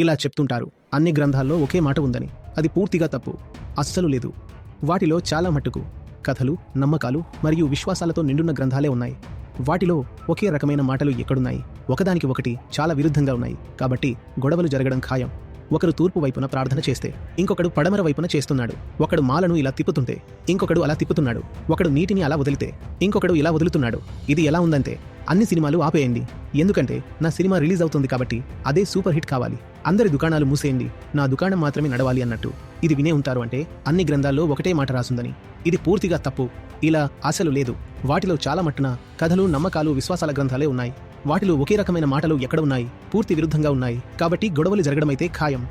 ఇలా చెప్తుంటారు. అన్ని గ్రంథాల్లో ఒకే మాట ఉందని. అది పూర్తిగా తప్పు. అస్సలు లేదు. వాటిలో చాలా మట్టుకు. కథలు నమ్మకాలు మరియు విశ్వాసాలతో నిండున్న గ్రంథాలే ఉన్నాయి. వాటిలో ఒకే రకమైన మాటలు ఎక్కడున్నాయి? ఒకదానికి ఒకటి చాలా విరుద్ధంగా ఉన్నాయి. కాబట్టి గొడవలు జరగడం ఖాయం. ఒకరు తూర్పు వైపున ప్రార్థన చేస్తే ఇంకొకడు పడమర వైపున చేస్తున్నాడు. ఒకడు మాలను ఇలా తిప్పుతుంటే ఇంకొకడు అలా తిప్పుతున్నాడు. ఒకడు నీటిని అలా వదిలితే ఇంకొకడు ఇలా వదులుతున్నాడు. ఇది ఎలా ఉందంటే అన్ని సినిమాలు ఆపేయండి. ఎందుకంటే నా సినిమా రిలీజ్ అవుతుంది కాబట్టి అదే సూపర్ హిట్ కావాలి. అందరి దుకాణాలు మూసేయండి. నా దుకాణం మాత్రమే నడవాలి అన్నట్టు. ఇది వినే ఉంటారు అంటే అన్ని గ్రంథాల్లో ఒకటే మాట రాసుందని. ఇది పూర్తిగా తప్పు. ఇలా ఆశలు లేదు. వాటిలో చాలా మట్టున కథలు నమ్మకాలు విశ్వాసాల గ్రంథాలే ఉన్నాయి. వాటిలో ఒకే రకమైన మాటలు ఎక్కడ ఉన్నాయి? పూర్తి విరుద్ధంగా ఉన్నాయి. కాబట్టి గొడవలు జరగడమైతే ఖాయం.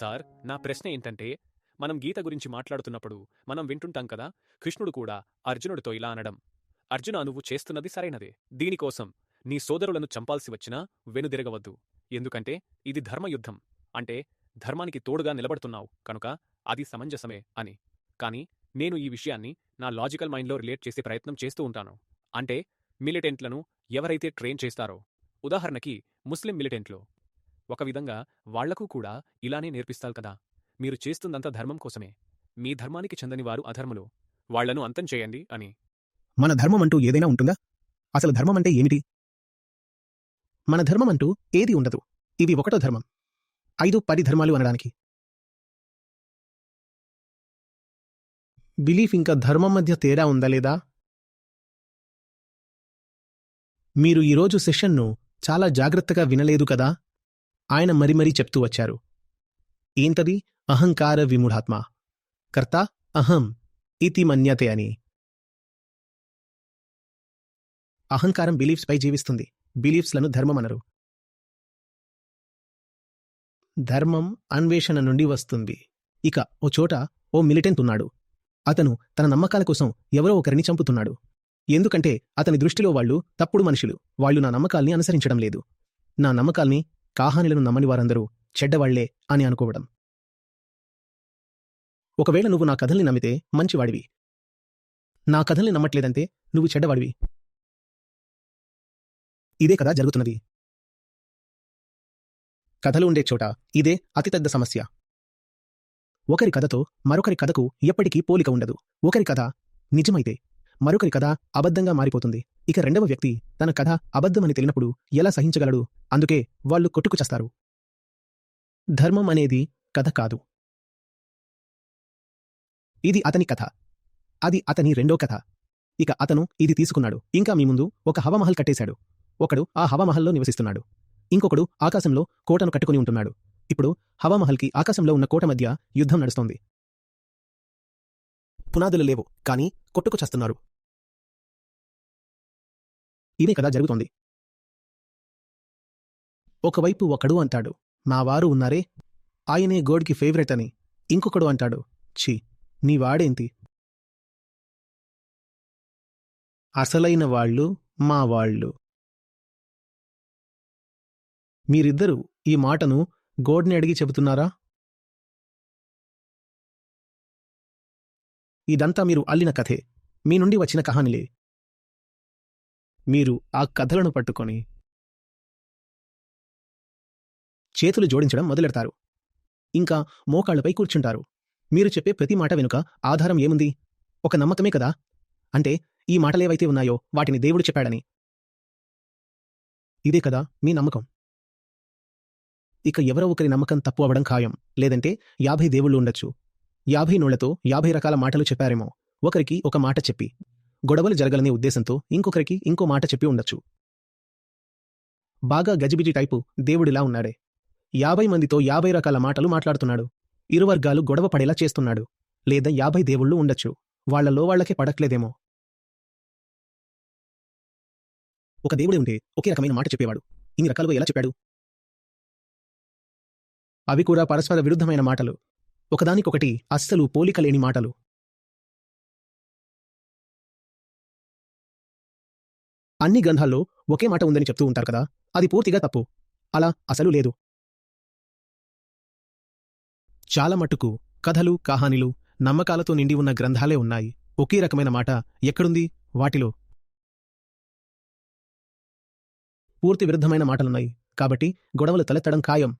సార్ నా ప్రశ్న ఏంటంటే మనం గీత గురించి మాట్లాడుతున్నప్పుడు మనం వింటుంటాం కదా కృష్ణుడు కూడా అర్జునుడితో ఇలా అనడం అర్జున నువ్వు చేస్తున్నది సరైనదే. దీనికోసం నీ సోదరులను చంపాల్సి వచ్చినా వెనుదిరగవద్దు. ఎందుకంటే ఇది ధర్మయుద్ధం. అంటే ధర్మానికి తోడుగా నిలబడుతున్నావు కనుక అది సమంజసమే అని. కానీ నేను ఈ విషయాన్ని నా లాజికల్ మైండ్లో రిలేట్ చేసే ప్రయత్నం చేస్తూ ఉంటాను. అంటే మిలిటెంట్లను ఎవరైతే ట్రైన్ చేస్తారో ఉదాహరణకి ముస్లిం మిలిటెంట్లు. ఒక విధంగా వాళ్ళకు కూడా ఇలానే నేర్పిస్తారు కదా. మీరు చేస్తుందంతా ధర్మం కోసమే. మీ ధర్మానికి చెందని వారు అధర్ములు. వాళ్ళను అంతం చేయండి అని. మన ధర్మం అంటూ ఏదైనా ఉంటుందా? అసలు ధర్మం అంటే ఏమిటి? మన ధర్మం అంటూ ఏది ఉండదు. ఇది ఒకటో ధర్మం. ఐదు పది ధర్మాలు అనడానికి. బిలీఫ్ ఇంకా ధర్మం మధ్య తేడా ఉందా లేదా? మీరు ఈరోజు సెషన్ను చాలా జాగ్రత్తగా వినలేదు కదా? ఆయన మరి మరీ చెప్తూ వచ్చారు. ఏంటది? అహంకార విమూఢాత్మ. కర్త అహం ఇతి మన్యతే అని. అహంకారం బిలీఫ్స్ పై జీవిస్తుంది. బిలీఫ్స్లను ధర్మం అనరు. ధర్మం అన్వేషణ నుండి వస్తుంది. ఇక ఓ చోట ఓ మిలిటెంట్ ఉన్నాడు. అతను తన నమ్మకాల కోసం ఎవరో ఒకరిని చంపుతున్నాడు. ఎందుకంటే అతని దృష్టిలో వాళ్ళు తప్పుడు మనుషులు. వాళ్ళు నా నమ్మకాల్ని అనుసరించడం లేదు. నా నమ్మకాల్ని కాహానిలను నమ్మని వారందరూ చెడ్డవాళ్ళే అని అనుకోవడం. ఒకవేళ నువ్వు నా కథల్ని నమ్మితే మంచివాడివి. నా కథల్ని నమ్మట్లేదంటే నువ్వు చెడ్డవాడివి. ఇదే కదా జరుగుతున్నది. కథలు ఉండే చోట ఇదే అతిపెద్ద సమస్య. ఒకరి కథతో మరొకరి కథకు ఎప్పటికీ పోలిక ఉండదు. ఒకరి కథ నిజమైతే మరొకరి కథ అబద్ధంగా మారిపోతుంది. ఇక రెండవ వ్యక్తి తన కథ అబద్ధమని తెలినప్పుడు ఎలా సహించగలడు? అందుకే వాళ్ళు కొట్టుకు చస్తారు. ధర్మం అనేది కథ కాదు. ఇది అతని కథ. అది అతని రెండో కథ. ఇక అతను ఇది తీసుకున్నాడు. ఇంకా మీ ముందు ఒక హవమహల్ కట్టేశాడు. ఒకడు ఆ హవామహల్లో నివసిస్తున్నాడు. ఇంకొకడు ఆకాశంలో కోటను కట్టుకుని ఉంటున్నాడు. ఇప్పుడు హవామహల్కి ఆకాశంలో ఉన్న కోట మధ్య యుద్ధం నడుస్తోంది. పునాదులు లేవు కానీ కొట్టుకు చస్తున్నారు. ఇదే కదా జరుగుతోంది. ఒకవైపు ఒకడు అంటాడు మా వారు ఉన్నారే? ఆయనే గోడ్కి ఫేవరెట్ అని. ఇంకొకడు అంటాడు ఛీ నీ వాడేంటి? అసలైన వాళ్ళు మా వాళ్ళు. మీరిద్దరూ ఈ మాటను గోడ్ని అడిగి చెబుతున్నారా? ఇదంతా మీరు అల్లిన కథే. మీ నుండి వచ్చిన కహానిలే. మీరు ఆ కథలను పట్టుకొని చేతులు జోడించడం మొదలెడతారు. ఇంకా మోకాళ్ళపై కూర్చుంటారు. మీరు చెప్పే ప్రతి మాట వెనుక ఆధారం ఏముంది? ఒక నమ్మకమే కదా? అంటే ఈ మాటలేవైతే ఉన్నాయో వాటిని దేవుడు చెప్పాడని. ఇదే కదా మీ నమ్మకం. ఇక ఎవరో ఒకరి నమ్మకం తప్పు అవడం ఖాయం. లేదంటే యాభై దేవుళ్ళు ఉండొచ్చు. యాభై నోళ్ళతో యాభై రకాల మాటలు చెప్పారేమో. ఒకరికి ఒక మాట చెప్పి గొడవలు జరగలనే ఉద్దేశంతో ఇంకొకరికి ఇంకో మాట చెప్పి ఉండొచ్చు. బాగా గజిబిజి టైపు దేవుడిలా ఉన్నాడే. యాభై మందితో యాభై రకాల మాటలు మాట్లాడుతున్నాడు. ఇరు వర్గాలు గొడవ పడేలా చేస్తున్నాడు. లేదా యాభై దేవుళ్ళు ఉండొచ్చు. వాళ్ళలో వాళ్ళకే పడట్లేదేమో. ఒక దేవుడే ఉంటే ఒకే రకమైన మాట చెప్పేవాడు. ఇన్ని రకాలుగా ఎలా చెప్పాడు? అవి కూడా పరస్పర విరుద్ధమైన మాటలు. ఒకదానికొకటి అస్సలు పోలిక లేని మాటలు. అన్ని గ్రంథాల్లో ఒకే మాట ఉందని చెప్తూ ఉంటారు కదా. అది పూర్తిగా తప్పు. అలా అసలు లేదు. చాలా మటుకు కథలు కహానిలు నమ్మకాలతో నిండి ఉన్న గ్రంథాలే ఉన్నాయి. ఒకే రకమైన మాట ఎక్కడుంది? వాటిలో పూర్తి విరుద్ధమైన మాటలున్నాయి. కాబట్టి గొడవలు తలెత్తడం ఖాయం.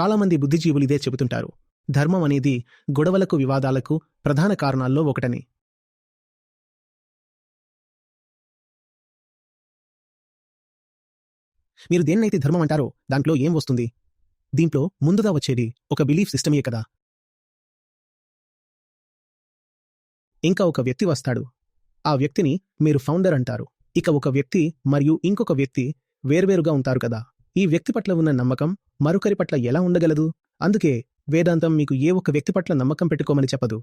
చాలామంది బుద్ధిజీవులు ఇదే చెబుతుంటారు. ధర్మం అనేది గొడవలకు వివాదాలకు ప్రధాన కారణాల్లో ఒకటని. మీరు దేన్నైతే ధర్మం అంటారో దాంట్లో ఏం వస్తుంది? దీంట్లో ముందుగా వచ్చేది ఒక బిలీఫ్ సిస్టమే కదా. ఇంకా ఒక వ్యక్తి వస్తాడు. ఆ వ్యక్తిని మీరు ఫౌండర్ అంటారు. ఇక ఒక వ్యక్తి మరియు ఇంకొక వ్యక్తి వేర్వేరుగా ఉంటారు కదా. ఈ వ్యక్తి పట్ల ఉన్న నమ్మకం మరొకరి పట్ల ఎలా ఉండగలదు? అందుకే వేదాంతం మీకు ఏ ఒక్క వ్యక్తి పట్ల నమ్మకం పెట్టుకోమని చెప్పదు.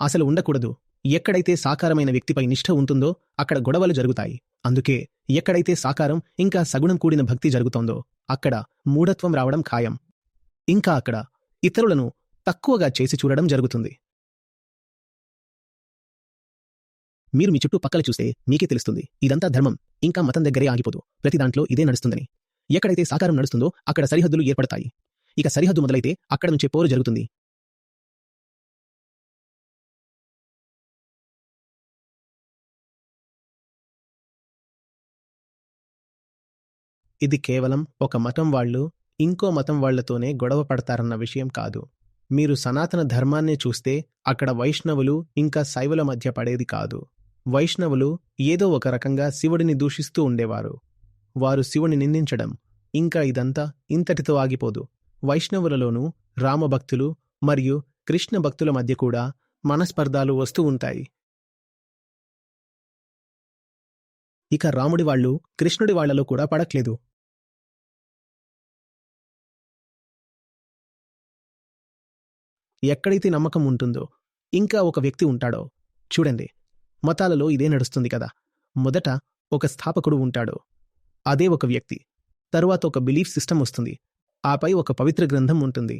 అసలు ఉండకూడదు. ఎక్కడైతే సాకారమైన వ్యక్తిపై నిష్ఠ ఉంటుందో అక్కడ గొడవలు జరుగుతాయి. అందుకే ఎక్కడైతే సాకారం ఇంకా సగుణం కూడిన భక్తి జరుగుతోందో అక్కడ మూఢత్వం రావడం ఖాయం. ఇంకా అక్కడ ఇతరులను తక్కువగా చేసి చూడడం జరుగుతుంది. మీరు మీ చుట్టూ పక్కల చూస్తే మీకే తెలుస్తుంది ఇదంతా ధర్మం ఇంకా మతం దగ్గరే ఆగిపోదు ప్రతి దాంట్లో ఇదే నడుస్తుందని. ఎక్కడైతే సాకారం నడుస్తుందో అక్కడ సరిహద్దులు ఏర్పడతాయి. ఇక సరిహద్దు మొదలైతే అక్కడ నుంచే పోరు జరుగుతుంది. ఇది కేవలం ఒక మతం వాళ్ళు ఇంకో మతం వాళ్ళతోనే గొడవ పడతారన్న విషయం కాదు. మీరు సనాతన ధర్మాన్నే చూస్తే అక్కడ వైష్ణవులు ఇంకా శైవుల మధ్య పడేది కాదు. వైష్ణవులు ఏదో ఒక రకంగా శివుడిని దూషిస్తూ ఉండేవారు. వారు శివుని నిందించడం ఇంకా ఇదంతా ఇంతటితో ఆగిపోదు. వైష్ణవులలోనూ రామభక్తులు మరియు కృష్ణ భక్తుల మధ్య కూడా మనస్పర్ధాలు వస్తూ ఉంటాయి. ఇక రాముడి వాళ్ళు కృష్ణుడి వాళ్ళలో కూడా పడట్లేదు. ఎక్కడైతే నమ్మకం ఉంటుందో ఇంకా ఒక వ్యక్తి ఉంటాడో చూడండి. మతాలలో ఇదే నడుస్తుంది కదా. మొదట ఒక స్థాపకుడు ఉంటాడు. అదే ఒక వ్యక్తి. తరువాత ఒక బిలీఫ్ సిస్టమ్ వస్తుంది. ఆపై ఒక పవిత్ర గ్రంథం ఉంటుంది.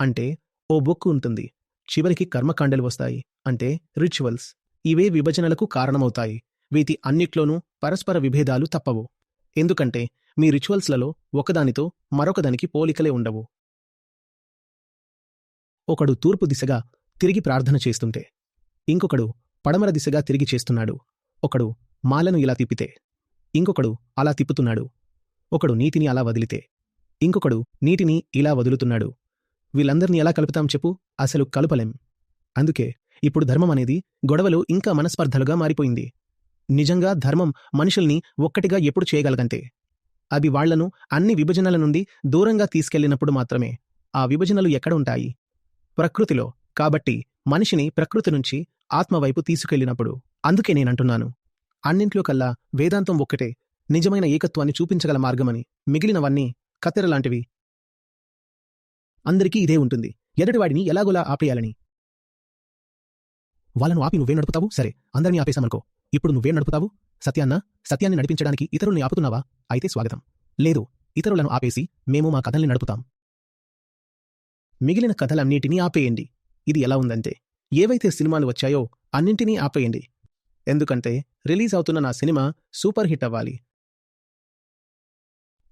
అంటే ఓ బుక్ ఉంటుంది. చివరికి కర్మకాండలు వస్తాయి. అంటే రిచువల్స్. ఇవే విభజనలకు కారణమవుతాయి. వీటి అన్నిట్లోనూ పరస్పర విభేదాలు తప్పవు. ఎందుకంటే మీ రిచువల్స్లలో ఒకదానితో మరొకదానికి పోలికలే ఉండవు. ఒకడు తూర్పు దిశగా తిరిగి ప్రార్థన చేస్తుంటే ఇంకొకడు పడమర దిశగా తిరిగి చేస్తున్నాడు. ఒకడు మాలను ఇలా తిప్పితే ఇంకొకడు అలా తిప్పుతున్నాడు. ఒకడు నీటిని అలా వదిలితే ఇంకొకడు నీటిని ఇలా వదులుతున్నాడు. వీళ్ళందరినీ ఎలా కలుపుతాం చెప్పు? అసలు కలుపలేం. అందుకే ఇప్పుడు ధర్మం అనేది గొడవలు ఇంకా మనస్పర్ధలుగా మారిపోయింది. నిజంగా ధర్మం మనుషుల్ని ఒక్కటిగా ఎప్పుడు చేయగలగంతే. అది వాళ్ళను అన్ని విభజనల నుండి దూరంగా తీసుకెళ్ళినప్పుడు మాత్రమే ఆ విభజనలు ఎక్కడ ఉంటాయి? ప్రకృతిలో. కాబట్టి మనిషిని ప్రకృతి నుంచి ఆత్మవైపు తీసుకెళ్ళినప్పుడు అందుకే నేనంటున్నాను. అన్నింట్లో కల్లా వేదాంతం ఒక్కటే నిజమైన ఏకత్వాన్ని చూపించగల మార్గమని. మిగిలినవన్నీ కత్తెరలాంటివి. అందరికీ ఇదే ఉంటుంది. ఎదటివాడిని ఎలాగోలా ఆపేయాలని. వాళ్ళను ఆపి నువ్వే నడుపుతావు? సరే అందరినీ ఆపేశామనుకో. ఇప్పుడు నువ్వేం నడుపుతావు? సత్యాన్న సత్యాన్ని నడిపించడానికి ఇతరుల్ని ఆపుతున్నావా? అయితే స్వాగతం. లేదు ఇతరులను ఆపేసి మేము మా కథల్ని నడుపుతాం. మిగిలిన కథలన్నిటినీ ఆపేయండి. ఇది ఎలా ఉందంటే ఏవైతే సినిమాలు వచ్చాయో అన్నింటినీ ఆపేయండి. ఎందుకంటే రిలీజ్ అవుతున్న నా సినిమా సూపర్ హిట్ అవ్వాలి.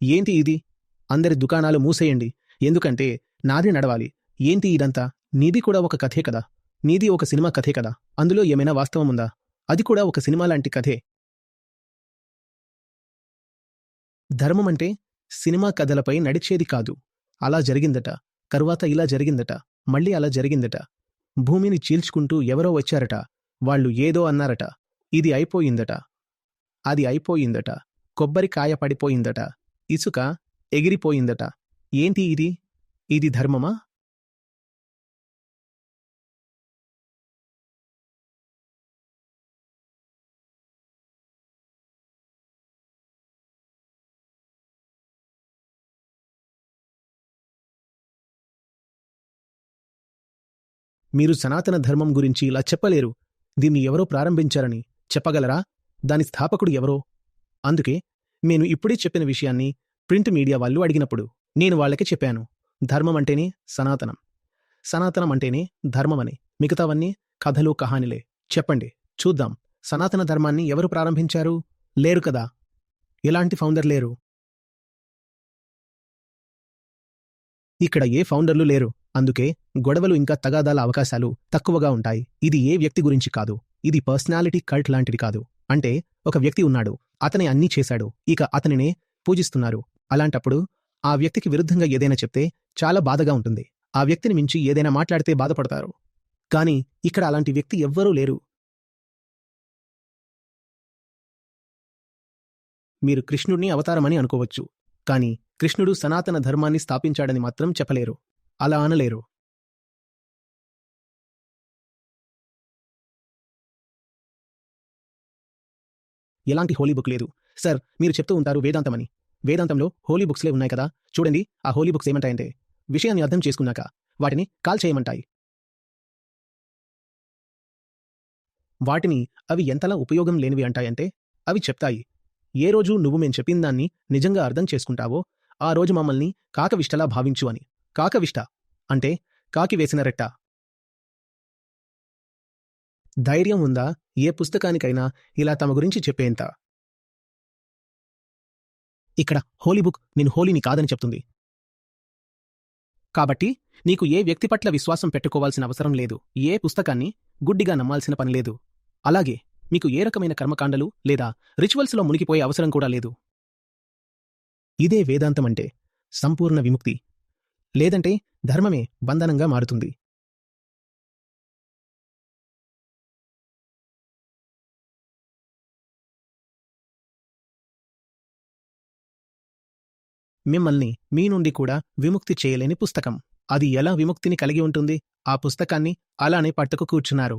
ఏంటి ఇది? అందరి దుకాణాలు మూసేయండి. ఎందుకంటే నాది నడవాలి. ఏంటి ఇదంతా? నీది కూడా ఒక కథే కదా. నీది ఒక సినిమా కథే కదా. అందులో ఏమైనా వాస్తవం ఉందా అది కూడా ఒక సినిమా లాంటి కథే. ధర్మం అంటే సినిమా కథలపై నడిచేది కాదు. అలా జరిగిందట. తరువాత ఇలా జరిగిందట. మళ్ళీ అలా జరిగిందట. భూమిని చీల్చుకుంటూ ఎవరో వచ్చారట. వాళ్ళు ఏదో అన్నారట. ఇది అయిపోయిందట. అది అయిపోయిందట. కొబ్బరికాయ పడిపోయిందట. ఇసుక ఎగిరిపోయిందట. ఏంటి ఇది? ఇది ధర్మమా? మీరు సనాతన ధర్మం గురించి ఇలా చెప్పలేరు. దీన్ని ఎవరో ప్రారంభించారని చెప్పగలరా? దాని స్థాపకుడు ఎవరో? అందుకే నేను ఇప్పుడే చెప్పిన విషయాన్ని ప్రింట్ మీడియా వాళ్ళు అడిగినప్పుడు నేను వాళ్ళకి చెప్పాను. ధర్మం అంటేనే సనాతనం. సనాతనం అంటేనే ధర్మమని. మిగతావన్నీ కథలు కహానిలే. చెప్పండి చూద్దాం. సనాతన ధర్మాన్ని ఎవరు ప్రారంభించారు? లేరు కదా? ఎలాంటి ఫౌండర్ లేరు? ఇక్కడ ఏ ఫౌండర్లు లేరు? అందుకే గొడవలు ఇంకా తగాదాల అవకాశాలు తక్కువగా ఉంటాయి. ఇది ఏ వ్యక్తి గురించి కాదు. ఇది పర్సనాలిటీ కల్ట్ లాంటిది కాదు. అంటే ఒక వ్యక్తి ఉన్నాడు. అతనే అన్నీ చేశాడు. ఇక అతనినే పూజిస్తున్నారు. అలాంటప్పుడు ఆ వ్యక్తికి విరుద్ధంగా ఏదైనా చెప్తే చాలా బాధగా ఉంటుంది. ఆ వ్యక్తిని మించి ఏదైనా మాట్లాడితే బాధపడతారు. కానీ ఇక్కడ అలాంటి వ్యక్తి ఎవ్వరూ లేరు. మీరు కృష్ణుడిని అవతారమని అనుకోవచ్చు. కానీ కృష్ణుడు సనాతన ధర్మాన్ని స్థాపించాడని మాత్రం చెప్పలేరు. అలా అనలేరు. ఎలాంటి హోలీ బుక్ లేదు. సార్ మీరు చెప్తూ ఉంటారు వేదాంతమని. వేదాంతంలో హోలీ బుక్స్లే ఉన్నాయి కదా. చూడండి ఆ హోలీ బుక్స్ ఏమంటాయంటే విషయాన్ని అర్థం చేసుకున్నాక వాటిని కాల్ చేయమంటాయి. వాటిని అవి ఎంతలా ఉపయోగం లేనివి అంటాయంటే అవి చెప్తాయి. ఏ రోజు నువ్వు మేం చెప్పిన దాన్ని నిజంగా అర్థం చేసుకుంటావో ఆ రోజు మమ్మల్ని కాకవిష్టలా భావించు అని. కాకవిష్ట అంటే కాకి వేసిన రెట్ట. ధైర్యం ఉందా? ఏ పుస్తకానికైనా ఇలా తమ గురించి చెప్పేంత? ఇక్కడ హోలీ బుక్ నేను హోలీని కాదని చెప్తుంది. కాబట్టి నీకు ఏ వ్యక్తి పట్ల విశ్వాసం పెట్టుకోవాల్సిన అవసరం లేదు. ఏ పుస్తకాన్ని గుడ్డిగా నమ్మాల్సిన పని లేదు. అలాగే మీకు ఏ రకమైన కర్మకాండలు లేదా రిచువల్స్లో మునిగిపోయే అవసరం కూడా లేదు. ఇదే వేదాంతం అంటే సంపూర్ణ విముక్తి. లేదంటే ధర్మమే బంధనంగా మారుతుంది. మిమ్మల్ని మీ నుండి కూడా విముక్తి చేయలేని పుస్తకం. అది ఎలా విముక్తిని కలిగి ఉంటుంది? ఆ పుస్తకాన్ని అలానే పట్టుకు కూర్చున్నారు.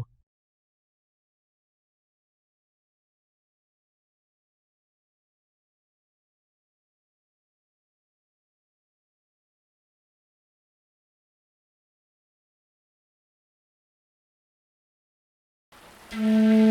Música